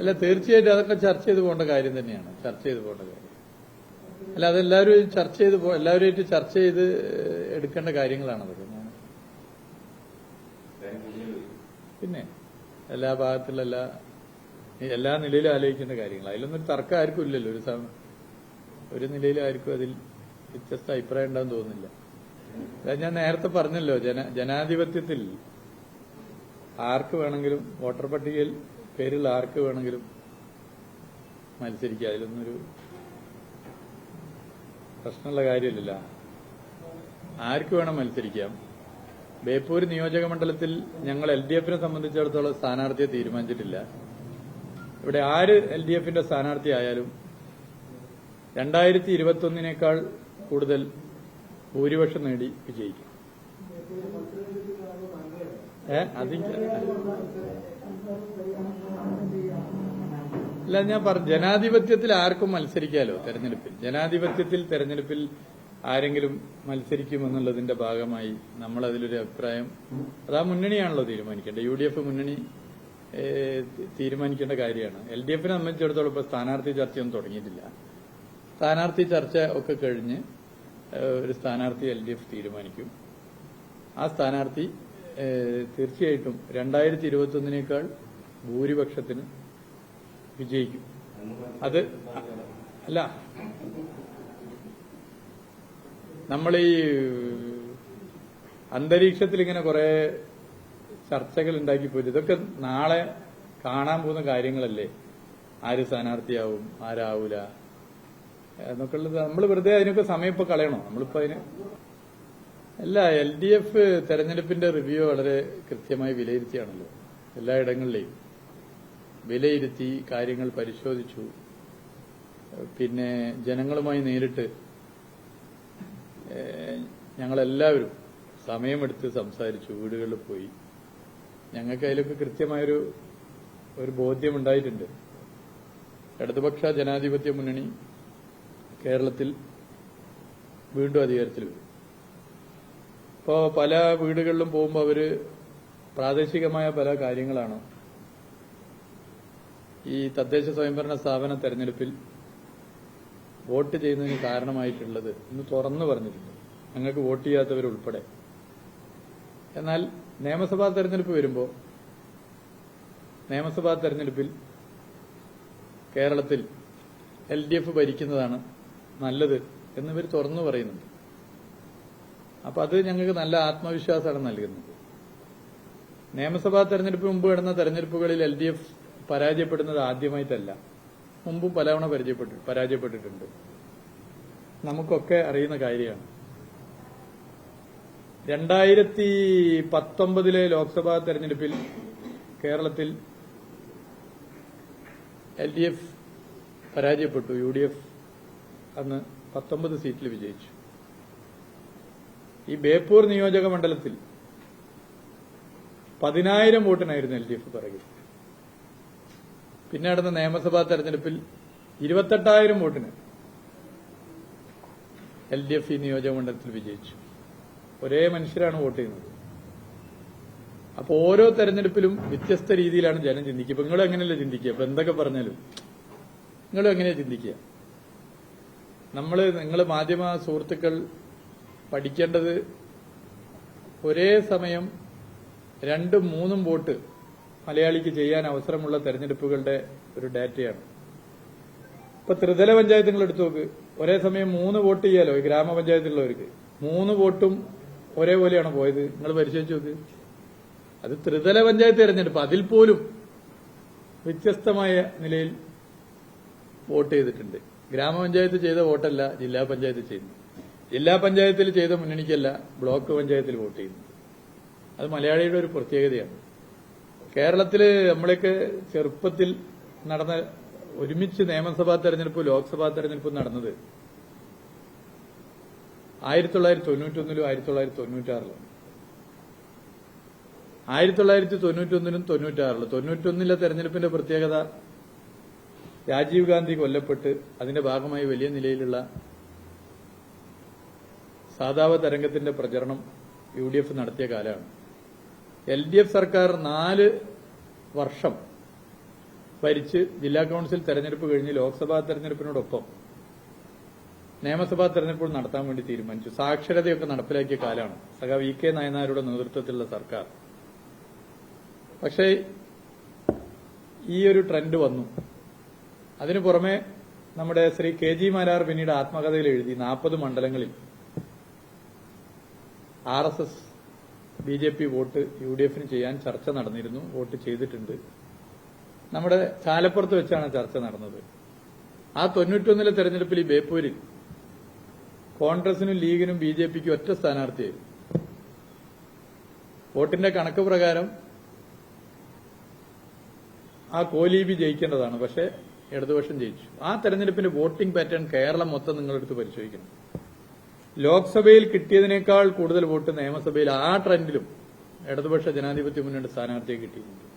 അല്ല തീർച്ചയായിട്ടും അതൊക്കെ ചർച്ച ചെയ്ത് പോകേണ്ട കാര്യം തന്നെയാണ്. ചർച്ച ചെയ്ത് പോകേണ്ട കാര്യം. അല്ല അതെല്ലാവരും ചർച്ച ചെയ്ത് പോ- എല്ലാവരുമായിട്ട് ചർച്ച ചെയ്ത് എടുക്കേണ്ട കാര്യങ്ങളാണ് അതൊക്കെ. ഞാൻ പിന്നെ എല്ലാ ഭാഗത്തുള്ള എല്ലാ എല്ലാ നിലയിലും ആലോചിക്കേണ്ട കാര്യങ്ങൾ അതിലൊന്നും തർക്കം ആർക്കും ഇല്ലല്ലോ. ഒരു സമയം ഒരു നിലയിലും ആർക്കും അതിൽ വ്യത്യസ്ത അഭിപ്രായം ഉണ്ടാവും തോന്നുന്നില്ല. ഞാൻ നേരത്തെ പറഞ്ഞല്ലോ ജന ജനാധിപത്യത്തിൽ ആർക്ക് വേണമെങ്കിലും വോട്ടർ പട്ടികയിൽ പേരുള്ള ആർക്ക് വേണമെങ്കിലും മത്സരിക്കുക. അതിലൊന്നൊരു പ്രശ്നമുള്ള കാര്യമില്ല ആർക്ക് വേണം മത്സരിക്കാം? ബേപ്പൂർ നിയോജക മണ്ഡലത്തിൽ ഞങ്ങൾ എൽ ഡി എഫിനെ സംബന്ധിച്ചിടത്തോളം സ്ഥാനാർത്ഥിയെ തീരുമാനിച്ചിട്ടില്ല. ഇവിടെ ആര് എൽ ഡി എഫിന്റെ സ്ഥാനാർത്ഥിയായാലും രണ്ടായിരത്തി ഇരുപത്തി ഒന്നിനേക്കാൾ കൂടുതൽ ഭൂരിപക്ഷം നേടി വിജയിക്കും. ഏ? അതില്ല അല്ല ഞാൻ പറഞ്ഞു ജനാധിപത്യത്തിൽ ആർക്കും മത്സരിക്കാലോ തെരഞ്ഞെടുപ്പിൽ? ജനാധിപത്യത്തിൽ തെരഞ്ഞെടുപ്പിൽ ആരെങ്കിലും മത്സരിക്കുമെന്നുള്ളതിന്റെ ഭാഗമായി നമ്മൾ അതിലൊരു അഭിപ്രായം അതാ മുന്നണിയാണല്ലോ തീരുമാനിക്കേണ്ടത്. യു ഡി എഫ് മുന്നണി തീരുമാനിക്കേണ്ട കാര്യമാണ്. എൽ ഡി എഫിനെ സംബന്ധിച്ചിടത്തോളം ഇപ്പൊ സ്ഥാനാർത്ഥി ചർച്ചയൊന്നും തുടങ്ങിയിട്ടില്ല. സ്ഥാനാർത്ഥി ചർച്ച ഒക്കെ കഴിഞ്ഞ് ഒരു സ്ഥാനാർത്ഥി എൽ ഡി എഫ് തീരുമാനിക്കും. ആ സ്ഥാനാർത്ഥി തീർച്ചയായിട്ടും രണ്ടായിരത്തി ഇരുപത്തി ഒന്നിനേക്കാൾ ഭൂരിപക്ഷത്തിന് വിജയിക്കും. അത് അല്ല. നമ്മൾ ഈ അന്തരീക്ഷത്തിൽ ഇങ്ങനെ കുറെ ചർച്ചകൾ ഉണ്ടാക്കി പോയിട്ട് ഇതൊക്കെ നാളെ കാണാൻ പോകുന്ന കാര്യങ്ങളല്ലേ? ആര് സ്ഥാനാർത്ഥിയാവും ആരാവൂല എന്നൊക്കെ ഉള്ളത്. നമ്മൾ വെറുതെ അതിനൊക്കെ സമയം ഇപ്പൊ കളയണോ? നമ്മളിപ്പോ അതിന് അല്ല എൽ ഡി എഫ് തെരഞ്ഞെടുപ്പിന്റെ റിവ്യൂ വളരെ കൃത്യമായി വിലയിരുത്തിയാണല്ലോ. എല്ലായിടങ്ങളിലെയും വിലയിരുത്തി കാര്യങ്ങൾ പരിശോധിച്ചു. പിന്നെ ജനങ്ങളുമായി നേരിട്ട് ഞങ്ങളെല്ലാവരും സമയമെടുത്ത് സംസാരിച്ചു വീടുകളിൽ പോയി. ഞങ്ങൾക്ക് അതിലൊക്കെ കൃത്യമായൊരു ഒരു ബോധ്യമുണ്ടായിട്ടുണ്ട്. ഇടതുപക്ഷ ജനാധിപത്യ മുന്നണി കേരളത്തിൽ വീണ്ടും അധികാരത്തിൽ വരും ഇപ്പോ പല വീടുകളിലും പോകുമ്പോൾ അവർ പ്രാദേശികമായ പല കാര്യങ്ങളാണ് ഈ തദ്ദേശ സ്വയംഭരണ സ്ഥാപന തെരഞ്ഞെടുപ്പിൽ വോട്ട് ചെയ്യുന്നതിന് കാരണമായിട്ടുള്ളത് ഇന്ന് തുറന്നു പറഞ്ഞിട്ടുണ്ട്. ഞങ്ങൾക്ക് വോട്ട് ചെയ്യാത്തവരുൾപ്പെടെ എന്നാൽ നിയമസഭാ തെരഞ്ഞെടുപ്പ് വരുമ്പോൾ നിയമസഭാ തെരഞ്ഞെടുപ്പിൽ കേരളത്തിൽ എൽ ഡി എഫ് ഭരിക്കുന്നതാണ് നല്ലത് എന്നിവർ തുറന്നു പറയുന്നുണ്ട്. അപ്പൊ അത് ഞങ്ങൾക്ക് നല്ല ആത്മവിശ്വാസമാണ് നൽകുന്നത്. നിയമസഭാ തെരഞ്ഞെടുപ്പ് മുമ്പ് നടന്ന തെരഞ്ഞെടുപ്പുകളിൽ എൽ ഡി എഫ് പരാജയപ്പെടുന്നത് ആദ്യമായിട്ടല്ല. മുമ്പും പലവണ പരിചയപ്പെട്ടു പരാജയപ്പെട്ടിട്ടുണ്ട്. നമുക്കൊക്കെ അറിയുന്ന കാര്യമാണ്. രണ്ടായിരത്തി പത്തൊമ്പതിലെ ലോക്സഭാ തെരഞ്ഞെടുപ്പിൽ കേരളത്തിൽ എൽ ഡി എഫ് പരാജയപ്പെട്ടു. യു ഡി എഫ് അന്ന് പത്തൊമ്പത് സീറ്റിൽ വിജയിച്ചു. ഈ ബേപ്പൂർ നിയോജക മണ്ഡലത്തിൽ പതിനായിരം വോട്ടിനായിരുന്നു എൽ ഡി എഫ് പിറകിൽ. പിന്നെ നടന്ന നിയമസഭാ തെരഞ്ഞെടുപ്പിൽ ഇരുപത്തെട്ടായിരം വോട്ടിന് എൽ ഡി എഫ് ഈ നിയോജക മണ്ഡലത്തിൽ വിജയിച്ചു. ഒരേ മനുഷ്യരാണ് വോട്ട് ചെയ്യുന്നത്. അപ്പോൾ ഓരോ തെരഞ്ഞെടുപ്പിലും വ്യത്യസ്ത രീതിയിലാണ് ജനം ചിന്തിക്കുക. ഇപ്പൊ നിങ്ങളും എങ്ങനെയല്ലേ ചിന്തിക്കുക? ഇപ്പൊ എന്തൊക്കെ പറഞ്ഞാലും. നിങ്ങളും എങ്ങനെയാ ചിന്തിക്കുക? നമ്മൾ നിങ്ങൾ മാധ്യമ സുഹൃത്തുക്കൾ പഠിക്കേണ്ടത് ഒരേ സമയം രണ്ടും മൂന്നും വോട്ട് മലയാളിക്ക് ചെയ്യാൻ അവസരമുള്ള തെരഞ്ഞെടുപ്പുകളുടെ ഒരു ഡാറ്റയാണ്. ഇപ്പൊ ത്രിതല പഞ്ചായത്ത് നിങ്ങൾ എടുത്തു നോക്ക്. ഒരേ സമയം മൂന്ന് വോട്ട് ചെയ്യാലോ? ഈ ഗ്രാമപഞ്ചായത്തിലുള്ളവർക്ക്. മൂന്ന് വോട്ടും ഒരേപോലെയാണ് പോയത്? നിങ്ങൾ പരിശോധിച്ച് നോക്ക്. അത് ത്രിതല പഞ്ചായത്ത് തെരഞ്ഞെടുപ്പ്. അതിൽ പോലും വ്യത്യസ്തമായ നിലയിൽ വോട്ട് ചെയ്തിട്ടുണ്ട്. ഗ്രാമപഞ്ചായത്ത് ചെയ്ത വോട്ടല്ല ജില്ലാ പഞ്ചായത്ത് ചെയ്യുന്നു ജില്ലാ പഞ്ചായത്തിൽ ചെയ്ത മുന്നണിക്കല്ല ബ്ലോക്ക് പഞ്ചായത്തിൽ വോട്ട് ചെയ്യുന്നു അത് മലയാളിയുടെ ഒരു പ്രത്യേകതയാണ്. കേരളത്തിൽ നമ്മളൊക്കെ ചെറുപ്പത്തിൽ നടന്ന ഒരുമിച്ച് നിയമസഭാ തെരഞ്ഞെടുപ്പ് ലോക്സഭാ തെരഞ്ഞെടുപ്പ് നടന്നത് ആയിരത്തി തൊള്ളായിരത്തി തൊണ്ണൂറ്റൊന്നിലും ആയിരത്തി തൊള്ളായിരത്തി തൊണ്ണൂറ്റാറിലും ആയിരത്തി തൊള്ളായിരത്തി തൊണ്ണൂറ്റൊന്നിലും തൊണ്ണൂറ്റാറിലും. തൊണ്ണൂറ്റൊന്നിലെ തെരഞ്ഞെടുപ്പിന്റെ പ്രത്യേകത രാജീവ് ഗാന്ധി കൊല്ലപ്പെട്ട് അതിന്റെ ഭാഗമായി വലിയ നിലയിലുള്ള സാധാവ തരംഗത്തിന്റെ പ്രചരണം യു ഡി എഫ് നടത്തിയ കാലമാണ്. എൽ ഡി എഫ് സർക്കാർ നാല് വർഷം ഭരിച്ച് ജില്ലാ കൌൺസിൽ തെരഞ്ഞെടുപ്പ് കഴിഞ്ഞ് ലോക്സഭാ തെരഞ്ഞെടുപ്പിനോടൊപ്പം നിയമസഭാ തെരഞ്ഞെടുപ്പ് നടത്താൻ വേണ്ടി തീരുമാനിച്ചു. സാക്ഷരതയൊക്കെ നടപ്പിലാക്കിയ കാലമാണ്. സഖാ വി കെ നായനാരുടെ നേതൃത്വത്തിലുള്ള സർക്കാർ. പക്ഷേ ഈ ഒരു ട്രെൻഡ് വന്നു. അതിനു പുറമെ നമ്മുടെ ശ്രീ കെ ജി മാരാർ പിന്നീട് ആത്മകഥയിൽ എഴുതി നാൽപ്പത് മണ്ഡലങ്ങളിൽ R S S B J P vote U D എഫിന് ചെയ്യാൻ ചർച്ച നടന്നിരുന്നു. വോട്ട് ചെയ്തിട്ടുണ്ട്. നമ്മുടെ ചാലപ്പുറത്ത് വെച്ചാണ് ചർച്ച നടന്നത്. ആ തൊണ്ണൂറ്റൊന്നിലെ തെരഞ്ഞെടുപ്പിൽ ഈ ബേപ്പൂരിൽ കോൺഗ്രസിനും ലീഗിനും ബി ജെ പിക്കും ഒറ്റ സ്ഥാനാർത്ഥിയായിരുന്നു. വോട്ടിന്റെ കണക്ക് പ്രകാരം ആ കോലീബി ജയിക്കേണ്ടതാണ്. പക്ഷേ ഇടതുപക്ഷം ജയിച്ചു. ആ തെരഞ്ഞെടുപ്പിന്റെ വോട്ടിംഗ് പാറ്റേൺ കേരളം മൊത്തം നിങ്ങളെടുത്ത് പരിശോധിക്കണം. ലോക്സഭയിൽ കിട്ടിയതിനേക്കാൾ കൂടുതൽ വോട്ട് നിയമസഭയിൽ ആ ട്രെൻഡിലും ഇടതുപക്ഷ ജനാധിപത്യ മുന്നണി സ്ഥാനാർത്ഥിയെ കിട്ടിയിട്ടുണ്ട്.